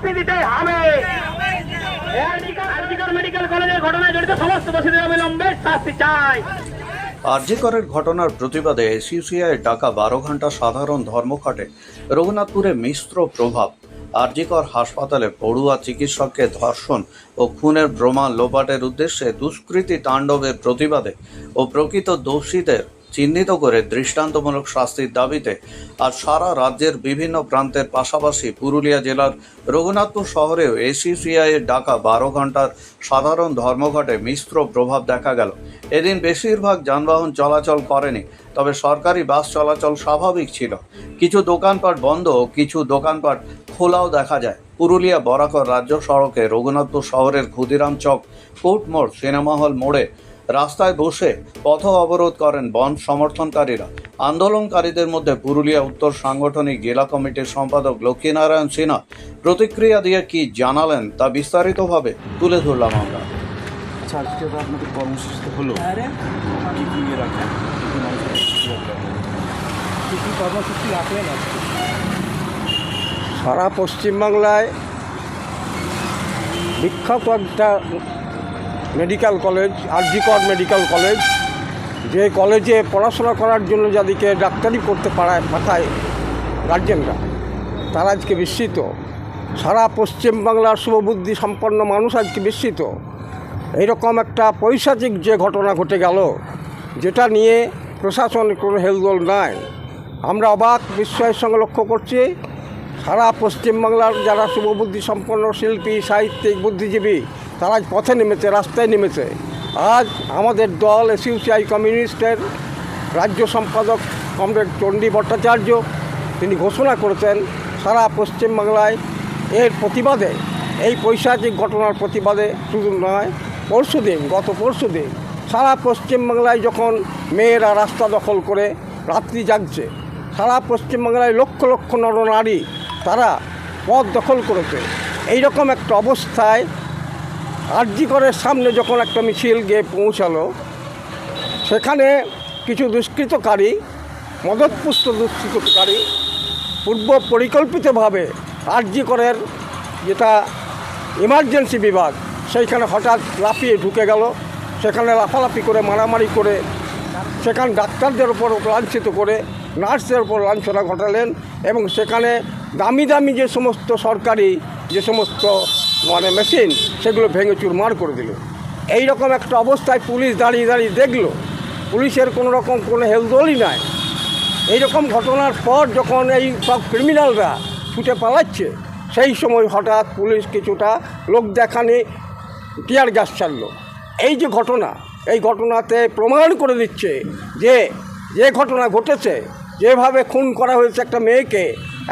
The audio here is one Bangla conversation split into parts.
শাস্তি দিতে হবে। মেডিকেল কলেজের ঘটনায় জড়িত সমস্ত দোষীদের অবিলম্বে শাস্তি চাই। আরজিকরের ঘটনার প্রতিবাদে এসইউসিআই ডাকা বারো ঘণ্টা সাধারণ ধর্মঘটে রঘুনাথপুরে মিশ্র প্রভাব। আরজিকর হাসপাতালে পড়ুয়া চিকিৎসককে ধর্ষণ ও খুনের প্রমাণ লোপাটের উদ্দেশ্যে দুষ্কৃতী তাণ্ডবের প্রতিবাদে ও প্রকৃত দোষীদের চিহ্নিত করে দৃষ্টান্তমূলক শাস্তির দাবিতে আজ সারা রাজ্যের বিভিন্ন প্রান্তের পাশাপাশি পুরুলিয়া জেলার রঘুনাথপুর শহরেও এসিসিআই এর ডাকা বারো ঘণ্টার সাধারণ ধর্মঘটে মিশ্র প্রভাব দেখা গেল। এদিন বেশিরভাগ যানবাহন চলাচল করেনি, তবে সরকারি বাস চলাচল স্বাভাবিক ছিল। কিছু দোকানপাট বন্ধ কিছু দোকানপাট খোলাও দেখা যায়। পুরুলিয়া বরাকর রাজ্য সড়কে রঘুনাথপুর শহরের ক্ষুদিরাম চক কোর্ট মোড় সিনেমা হল মোড়ে রাস্তায় বসে পথ অবরোধ করেন বন সমর্থনকারীরা। আন্দোলনকারীদের মধ্যে পুরুলিয়া উত্তর সাংগঠনিক জেলা কমিটির সম্পাদক লক্ষ্মীনারায়ণ সিনহা প্রতিক্রিয়া দিয়ে কি জানালেন তা বিস্তারিতভাবে তুলে ধরলাম আমরা। আচ্ছা আজকে আপনাদের কর্মসূচিতে হলো। কর্মসূচি রাখলেন? আজকে? সারা পশ্চিমবাংলায় বিখ্যাত একটা medical college, RG Kar medical college, যে কলেজে পড়াশোনা করার জন্য যাদেরকে ডাক্তারি করতে পারায় পাঠায় গার্জেনরা, তারা আজকে বিস্মিত। সারা পশ্চিমবাংলার শুভবুদ্ধি সম্পন্ন মানুষ আজকে বিস্মিত। এইরকম একটা পৈশাচিক যে ঘটনা ঘটে গেল, যেটা নিয়ে প্রশাসনের কোনো হেলদোল নাই। আমরা অবাক, বিস্ময়ের সঙ্গে লক্ষ্য করছি, সারা পশ্চিমবাংলার যারা শুভবুদ্ধি সম্পন্ন শিল্পী, সাহিত্যিক, বুদ্ধিজীবী তারা আজ পথে নেমেছে, রাস্তায় নেমেছে। আজ আমাদের দল এসইউসিআই কমিউনিস্টের রাজ্য সম্পাদক কমরেড চণ্ডী ভট্টাচার্য, তিনি ঘোষণা করেছেন, সারা পশ্চিমবাংলায় এর প্রতিবাদে, এই পৈশাচিক ঘটনার প্রতিবাদে শুধু নয়, পরশুদিন, গত পরশুদিন, সারা পশ্চিমবাংলায় যখন মেয়েরা রাস্তা দখল করে রাত্রি জাগছে, সারা পশ্চিমবাংলায় লক্ষ লক্ষ নরনারী তারা পথ দখল করেছে। এই রকম একটা অবস্থায় আরজিকরের সামনে যখন একটা মিছিল গিয়ে পৌঁছালো, সেখানে কিছু দুষ্কৃতকারী, মদতপুষ্ট দুষ্কৃতকারী পূর্ব পরিকল্পিতভাবে আরজিকরের যেটা ইমার্জেন্সি বিভাগ, সেইখানে হঠাৎ লাফিয়ে ঢুকে গেল। সেখানে লাফালাফি করে, মারামারি করে, সেখানে ডাক্তারদের ওপর লাঞ্ছিত করে, নার্সদের ওপর লাঞ্ছনা ঘটালেন এবং সেখানে দামি দামি যে সমস্ত সরকারি, যে সমস্ত মানে মেশিন সেগুলো ভেঙে চুরমার করে দিল। এই রকম একটা অবস্থায় পুলিশ দাঁড়িয়ে দাঁড়িয়ে দেখল, পুলিশের কোনো রকম কোনো হেলদোলই নাই। এইরকম ঘটনার পর যখন এই সব ক্রিমিনালরা ছুটে পালাচ্ছে, সেই সময় হঠাৎ পুলিশ কিছুটা লোক দেখানি, টিয়ার গ্যাস ছাড়লো। এই যে ঘটনা, এই ঘটনাতে প্রমাণ করে দিচ্ছে যে যে ঘটনা ঘটেছে, যেভাবে খুন করা হয়েছে একটা মেয়েকে,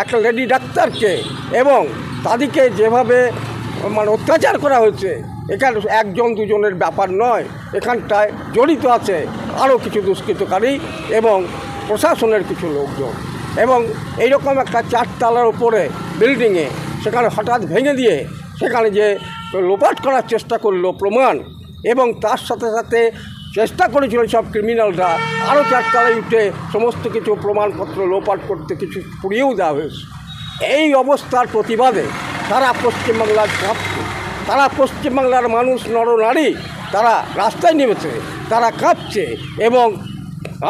একটা লেডি ডাক্তারকে, এবং তাদেরকে যেভাবে মানে অত্যাচার করা হয়েছে। এখানে একজন দুজনের ব্যাপার নয়, এখানটায় জড়িত আছে আরও কিছু দুষ্কৃতকারী এবং প্রশাসনের কিছু লোকজন। এবং এইরকম একটা চারতলার উপরে বিল্ডিংয়ে সেখানে হঠাৎ ভেঙে দিয়ে সেখানে যে লোপাট করার চেষ্টা করল প্রমাণ এবং তার সাথে সাথে চেষ্টা করেছিল সব ক্রিমিনালরা, আরও চারতলায় উঠে সমস্ত কিছু প্রমাণপত্র লোপাট করতে কিছু পুড়িয়েও দেওয়া হয়েছে। এই অবস্থার প্রতিবাদে সারা পশ্চিমবাংলার কাঁপছে তারা পশ্চিমবাংলার মানুষ নরনারী তারা রাস্তায় নেমেছে, তারা কাঁপছে এবং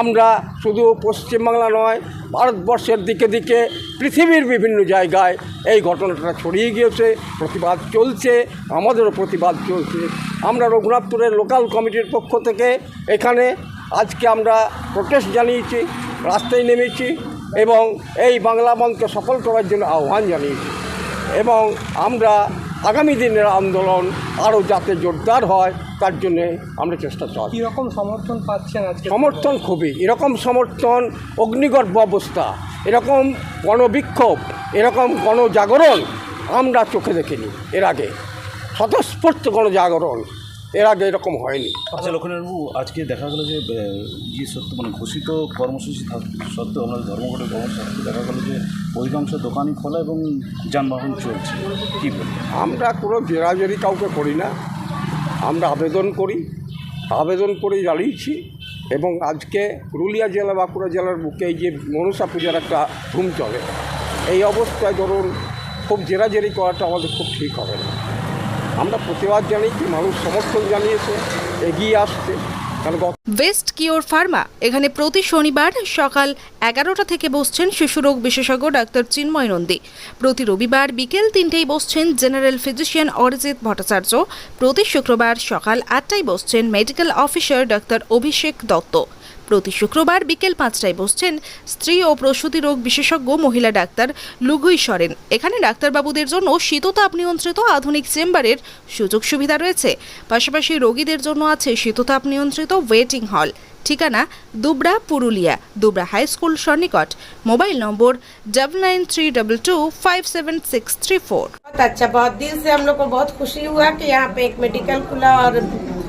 আমরা শুধু পশ্চিমবাংলা নয়, ভারতবর্ষের দিকে দিকে পৃথিবীর বিভিন্ন জায়গায় এই ঘটনাটা ছড়িয়ে গিয়েছে, প্রতিবাদ চলছে, আমাদেরও প্রতিবাদ চলছে। আমরা রঘুনাথপুরের লোকাল কমিটির পক্ষ থেকে এখানে আজকে আমরা প্রোটেস্ট জানিয়েছি, রাস্তায় নেমেছি এবং এই বাংলা বন্ধকে সফল করার জন্য আহ্বান জানিয়েছি। এবং আমরা আগামী দিনের আন্দোলন আরও যাতে জোরদার হয় তার জন্যে আমরা চেষ্টা চাই। এরকম সমর্থন পাচ্ছেন আজকে? সমর্থন খুবই। এরকম সমর্থন অগ্নিগর্ভ অবস্থা এরকম গণবিক্ষোভ এরকম গণজাগরণ আমরা চোখে দেখিনি এর আগে। স্বতঃস্ফূর্ত গণজাগরণ। এর আগে এরকম হয়নি। আচ্ছা লক্ষণবাবু আজকে দেখা গেলো যে আহ, ইয়ে সত্য মানে ঘোষিত কর্মসূচি সত্ত্বেও আমাদের ধর্মঘটের কর্মসূচি দেখা গেলো যে অধিকাংশ দোকানই খোলা এবং যানবাহন চলছে। কী আমরা কোনো জেরাজেরি কাউকে করি না। আমরা আবেদন করি আবেদন করে জানিয়েছি এবং আজকে পুরুলিয়া জেলা বাঁকুড়া জেলার বুকে এই যে মনসা পূজার একটা ধুম চলে। এই অবস্থায় ধরুন খুব জেরাজেরি করাটা আমাদের খুব ঠিক হবে না। আমরা প্রতিবাদ জানিয়েছি মানুষ সমর্থন জানিয়েছে, এগিয়ে আসছে। ওয়েস্ট কিওর ফার্মা এখানে প্রতি শনিবার সকাল এগারোটা থেকে বসছেন শিশুরোগ বিশেষজ্ঞ ডাক্তার চিন্ময় নন্দী। প্রতি রবিবার বিকেল তিনটেই বসছেন জেনারেল ফিজিশিয়ান অরিজিৎ ভট্টাচার্য। প্রতি শুক্রবার সকাল আটটায় বসছেন medical officer doctor Abhishek Dutta. প্রতি শুক্রবার বিকেল পাঁচটায় বসছেন স্ত্রী ও প্রসূতি রোগ বিশেষজ্ঞ মহিলা ডাক্তার লুগুই সরেন এখানে ডাক্তারবাবুদের জন্য শীততাপ নিয়ন্ত্রিত আধুনিক চেম্বারের সুযোগ সুবিধা রয়েছে পাশাপাশি রোগীদের জন্য আছে শীততাপ নিয়ন্ত্রিত ওয়েটিং হল ঠিকানা Dubra Purulia Dubra high school সন্নিকট mobile number double nine three double two five seven six three four बहुत अच्छा बहुत दिल से हम लोग को बहुत खुशी हुआ कि यहाँ पे एक मेडिकल खुला और